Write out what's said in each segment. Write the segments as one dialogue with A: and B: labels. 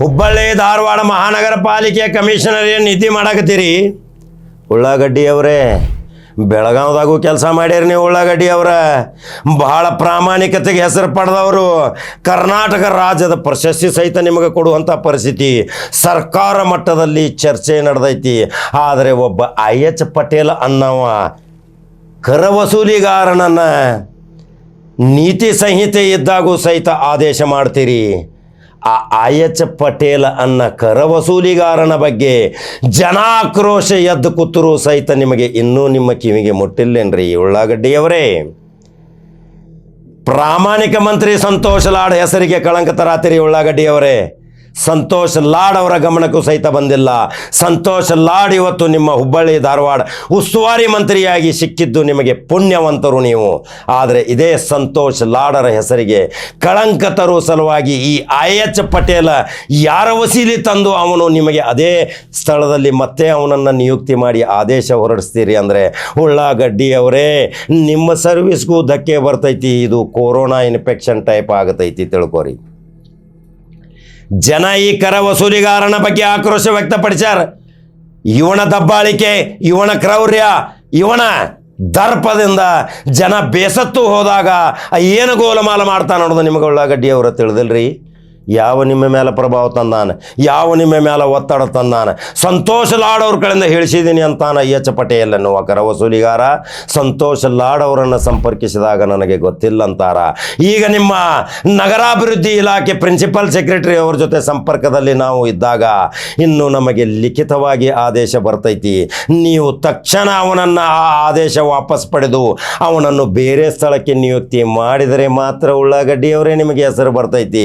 A: ಹುಬ್ಬಳ್ಳಿ, ಧಾರವಾಡ ಮಹಾನಗರ ಪಾಲಿಕೆ ಕಮಿಷನರ್ ಏನು ನಿಧಿ ಮಾಡಕತ್ತೀರಿ? ಉಳ್ಳಾಗಡ್ಡಿ ಅವರೇ ಬೆಳಗಾವ್ದಾಗೂ ಕೆಲಸ ಮಾಡ್ಯಾರಿ ನೀವು ಉಳ್ಳಾಗಡ್ಡಿ ಅವರ ಬಹಳ ಪ್ರಾಮಾಣಿಕತೆಗೆ ಹೆಸರು ಪಡೆದವರು ಕರ್ನಾಟಕ ರಾಜ್ಯದ ಪ್ರಶಸ್ತಿ ಸಹಿತ ನಿಮಗೆ ಕೊಡುವಂಥ ಪರಿಸ್ಥಿತಿ ಸರ್ಕಾರ ಮಟ್ಟದಲ್ಲಿ ಚರ್ಚೆ ನಡೆದೈತಿ. ಆದರೆ ಒಬ್ಬ ಐ ಎಚ್ ಪಟೇಲ್ ಅನ್ನವ ಕರ ವಸೂಲಿಗಾರನನ್ನು ನೀತಿ ಸಂಹಿತೆ ಇದ್ದಾಗೂ ಸಹಿತ ಆದೇಶ ಮಾಡ್ತೀರಿ. ಆ ಆಯಚ ಪಟೇಲ ಅನ್ನ ಕರ ವಸೂಲಿಗಾರನ ಬಗ್ಗೆ ಜನಾಕ್ರೋಶ ಎದ್ದು ಕೂತರು ಸಹಿತ ನಿಮಗೆ ಇನ್ನೂ ನಿಮ್ಮ ಕಿವಿಗೆ ಮುಟ್ಟಿಲ್ಲೇನ್ರಿ ಉಳ್ಳಾಗಡ್ಡಿಯವರೇ. ಪ್ರಾಮಾಣಿಕ ಮಂತ್ರಿ ಸಂತೋಷ್ ಲಾಡ್ ಹೆಸರಿಗೆ ಕಳಂಕ ತರಾತಿರಿ ಉಳ್ಳಾಗಡ್ಡಿಯವರೇ. ಸಂತೋಷ್ ಲಾಡ್ ಅವರ ಗಮನಕ್ಕೂ ಸಹಿತ ಬಂದಿಲ್ಲ. ಸಂತೋಷ್ ಲಾಡ್ ಇವತ್ತು ನಿಮ್ಮ ಹುಬ್ಬಳ್ಳಿ, ಧಾರವಾಡ ಉಸ್ತುವಾರಿ ಮಂತ್ರಿಯಾಗಿ ಸಿಕ್ಕಿದ್ದು ನಿಮಗೆ ಪುಣ್ಯವಂತರು ನೀವು. ಆದರೆ ಇದೇ ಸಂತೋಷ್ ಲಾಡರ ಹೆಸರಿಗೆ ಕಳಂಕ ತರುವ ಸಲುವಾಗಿ ಈ ಐ ಎಚ್ ಪಟೇಲ ಯಾರ ವಸೀಲಿ ತಂದು ಅವನು ನಿಮಗೆ ಅದೇ ಸ್ಥಳದಲ್ಲಿ ಮತ್ತೆ ಅವನನ್ನು ನಿಯುಕ್ತಿ ಮಾಡಿ ಆದೇಶ ಹೊರಡಿಸ್ತೀರಿ ಅಂದರೆ ಉಳ್ಳಾಗಡ್ಡಿ ಅವರೇ, ನಿಮ್ಮ ಸರ್ವಿಸ್ಗೂ ಧಕ್ಕೆ ಬರ್ತೈತಿ, ಇದು ಕೊರೋನಾ ಇನ್ಫೆಕ್ಷನ್ ಟೈಪ್ ಆಗತೈತಿ ತಿಳ್ಕೊರಿ. ಜನ ಈ ಕರ ವಸೂಲಿಗಾರನ ಬಗ್ಗೆ ಆಕ್ರೋಶ ವ್ಯಕ್ತಪಡಿಸ್ಯಾರ. ಇವನ ದಬ್ಬಾಳಿಕೆ, ಇವನ ಕ್ರೌರ್ಯ, ಇವನ ದರ್ಪದಿಂದ ಜನ ಬೇಸತ್ತು ಹೋದಾಗ ಏನು ಗೋಲಮಾಲ ಮಾಡ್ತಾನ ನೋಡೋದು ನಿಮಗೆ ಉಳ್ಳಾಗಡ್ಡಿ ಅವರ ತಿಳಿದಿಲ್ರಿ? ಯಾವ ನಿಮ್ಮ ಮೇಲೆ ಪ್ರಭಾವ ತಂದಾನೆ? ಯಾವ ನಿಮ್ಮ ಮೇಲೆ ಒತ್ತಡ ತಂದಾನೆ? ಸಂತೋಷ ಲಾಡ್ ಅವ್ರ ಕಡೆಯಿಂದ ಹೇಳಿಸಿದ್ದೀನಿ ಅಂತಾನ ಎಚ್ ಪಟೇಲ್ ಎನ್ನುವ ಕರ ವಸೂಲಿಗಾರ ಸಂತೋಷ ಲಾಡ್ ಅವರನ್ನು ಸಂಪರ್ಕಿಸಿದಾಗ ನನಗೆ ಗೊತ್ತಿಲ್ಲ ಅಂತಾರ. ಈಗ ನಿಮ್ಮ ನಗರಾಭಿವೃದ್ಧಿ ಇಲಾಖೆ ಪ್ರಿನ್ಸಿಪಲ್ ಸೆಕ್ರೆಟರಿ ಅವ್ರ ಜೊತೆ ಸಂಪರ್ಕದಲ್ಲಿ ನಾವು ಇದ್ದಾಗ ಇನ್ನು ನಮಗೆ ಲಿಖಿತವಾಗಿ ಆದೇಶ ಬರ್ತೈತಿ. ನೀವು ತಕ್ಷಣ ಅವನನ್ನು ಆ ಆದೇಶ ವಾಪಸ್ ಪಡೆದು ಅವನನ್ನು ಬೇರೆ ಸ್ಥಳಕ್ಕೆ ನಿಯುಕ್ತಿ ಮಾಡಿದರೆ ಮಾತ್ರ ಉಳ್ಳಾಗಡ್ಡಿಯವರೇ ನಿಮಗೆ ಹೆಸರು ಬರ್ತೈತಿ.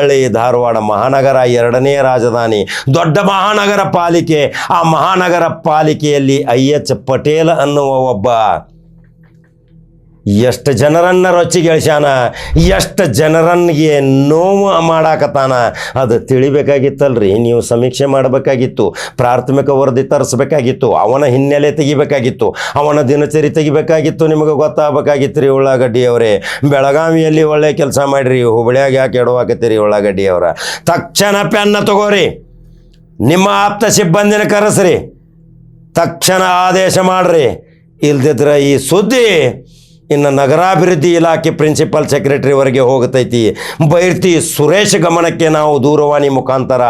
A: ಹುಬ್ಬಳ್ಳಿ, ಧಾರವಾಡ ಮಹಾನಗರ ಎರಡನೇ ರಾಜಧಾನಿ. ದೊಡ್ಡ ಮಹಾನಗರ ಪಾಲಿಕೆ. ಆ ಮಹಾನಗರ ಪಾಲಿಕೆಯಲ್ಲಿ ಐ ಎಚ್ ಪಟೇಲ್ ಅನ್ನುವ ಒಬ್ಬ ಎಷ್ಟು ಜನರನ್ನ ರೊಚ್ಚಿಗೆಳ್ಸ್ಯಾನ, ಎಷ್ಟು ಜನರನ್ಗೆ ನೋವು ಮಾಡಾಕತ್ತಾನ, ಅದು ತಿಳಿಬೇಕಾಗಿತ್ತಲ್ರಿ, ನೀವು ಸಮೀಕ್ಷೆ ಮಾಡಬೇಕಾಗಿತ್ತು, ಪ್ರಾಥಮಿಕ ವರದಿ ತರಿಸ್ಬೇಕಾಗಿತ್ತು, ಅವನ ಹಿನ್ನೆಲೆ ತೆಗಿಬೇಕಾಗಿತ್ತು, ಅವನ ದಿನಚರಿ ತೆಗಿಬೇಕಾಗಿತ್ತು, ನಿಮಗೆ ಗೊತ್ತಾಗಬೇಕಾಗಿತ್ತು ರೀ ಉಳ್ಳಾಗಡ್ಡಿ ಅವರೇ. ಬೆಳಗಾವಿಯಲ್ಲಿ ಒಳ್ಳೆ ಕೆಲಸ ಮಾಡಿರಿ, ಹುಬ್ಳ್ಯಾಗ ಯಾಕೆ ಎಡವಾಕತ್ತೀರಿ ಉಳ್ಳಾಗಡ್ಡಿ ಅವರ. ತಕ್ಷಣ ಪೆನ್ನ ತಗೋರಿ, ನಿಮ್ಮ ಆಪ್ತ ಸಿಬ್ಬಂದಿನ ಕರೆಸ್ರಿ, ತಕ್ಷಣ ಆದೇಶ ಮಾಡ್ರಿ. ಇಲ್ದಿದ್ರೆ ಈ ಸುದ್ದಿ ಇನ್ನು ನಗರಾಭಿವೃದ್ಧಿ ಇಲಾಖೆ ಪ್ರಿನ್ಸಿಪಲ್ ಸೆಕ್ರೆಟರಿವರೆಗೆ ಹೋಗತೈತಿ. ಬೈರ್ತಿ ಸುರೇಶ್ ಗಮನಕ್ಕೆ ನಾವು ದೂರವಾಣಿ ಮುಖಾಂತರ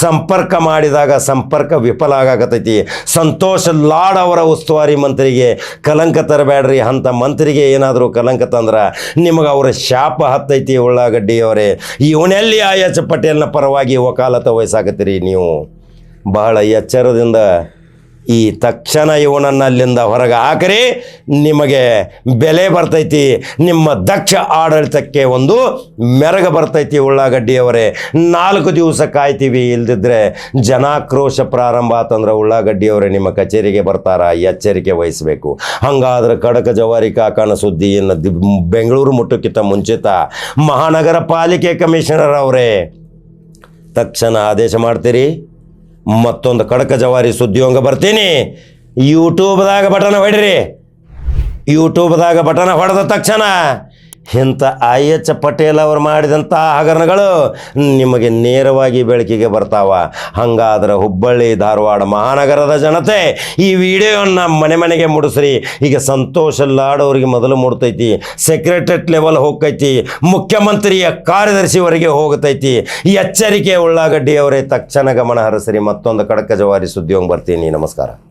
A: ಸಂಪರ್ಕ ಮಾಡಿದಾಗ ಸಂಪರ್ಕ ವಿಫಲ ಆಗತೈತಿ ಸಂತೋಷ್ ಲಾಡ್ ಅವರ ಉಸ್ತುವಾರಿ ಮಂತ್ರಿಗೆ, ಕಲಂಕ ತರಬೇಡ್ರಿ, ಅಂತ ಮಂತ್ರಿಗೆ ಏನಾದರೂ ಕಲಂಕ ತಂದ್ರೆ ನಿಮಗೆ ಅವರ ಶಾಪ ಹತ್ತೈತಿ ಉಳ್ಳಾಗಡ್ಡಿಯವರೇ ಇವನೆಲ್ಲಿ ಆ ಎಚ್ ಪಟೇಲ್ನ ಪರವಾಗಿ ವಕಾಲತ ವಹಿಸಾಕತ್ತೀರಿ ನೀವು? ಬಹಳ ಎಚ್ಚರದಿಂದ ಈ ತಕ್ಷಣ ಇವನನ್ನು ಅಲ್ಲಿಂದ ಹೊರಗೆ ಹಾಕರಿ. ನಿಮಗೆ ಬೆಲೆ ಬರ್ತೈತಿ. ನಿಮ್ಮ ದಕ್ಷ ಆಡಳಿತಕ್ಕೆ ಒಂದು ಮೆರಗ ಬರ್ತೈತಿ ಉಳ್ಳಾಗಡ್ಡಿಯವರೇ. ನಾಲ್ಕು ದಿವಸ ಕಾಯ್ತೀವಿ. ಇಲ್ದಿದ್ರೆ ಜನಾಕ್ರೋಶ ಪ್ರಾರಂಭ ಆತಂದ್ರೆ ಉಳ್ಳಾಗಡ್ಡಿಯವರೇ ನಿಮ್ಮ ಕಚೇರಿಗೆ ಬರ್ತಾರ? ಎಚ್ಚರಿಕೆ ವಹಿಸಬೇಕು. ಹಂಗಾದ್ರೆ ಕಡಕ ಜವಾರಿ ಕಾಕನ ಸುದ್ದಿಯನ್ನು ಬೆಂಗಳೂರು ಮುಟ್ಟಕ್ಕಿಂತ ಮುಂಚಿತ ಮಹಾನಗರ ಪಾಲಿಕೆ ಕಮಿಷನರ್ ಅವರೇ. ತಕ್ಷಣ ಆದೇಶ ಮಾಡ್ತೀರಿ. ಮತ್ತೊಂದು ಕಡಕ ಜವಾರಿ ಸುದ್ದಿಯೊಂಗ ಬರ್ತೀನಿ. ಯೂಟ್ಯೂಬ್ದಾಗ ಬಟನ್ ಹೊಡಿರಿ. ಯೂಟ್ಯೂಬ್ದಾಗ ಬಟನ್ ಹೊಡೆದ ತಕ್ಷಣ ಇಂಥ ಐ ಎಚ್ ಪಟೇಲ್ ಅವರು ಮಾಡಿದಂಥ ಹಗರಣಗಳು ನಿಮಗೆ ನೇರವಾಗಿ ಬೆಳಕಿಗೆ ಬರ್ತಾವ. ಹಂಗಾದ್ರೆ ಹುಬ್ಬಳ್ಳಿ, ಧಾರವಾಡ ಮಹಾನಗರದ ಜನತೆ, ಈ ವಿಡಿಯೋನ ಮನೆ ಮನೆಗೆ ಮುಡಿಸ್ರಿ. ಈಗ ಸಂತೋಷ ಲಾಡೋರಿಗೆ ಮೊದಲು ಮುಡ್ತೈತಿ ಸೆಕ್ರೆಟರಿಯೇಟ್ ಲೆವೆಲ್ ಹೋಗ್ತೈತಿ, ಮುಖ್ಯಮಂತ್ರಿಯ ಕಾರ್ಯದರ್ಶಿವರೆಗೆ ಹೋಗ್ತೈತಿ. ಎಚ್ಚರಿಕೆ ಉಳ್ಳಾಗಡ್ಡಿಯವರೇ ತಕ್ಷಣ ಗಮನ ಹರಿಸ್ರಿ. ಮತ್ತೊಂದು ಕಡಕ ಜವಾರಿ ಸುದ್ದಿಯೊಂಗೆ ಬರ್ತೀನಿ. ನಮಸ್ಕಾರ.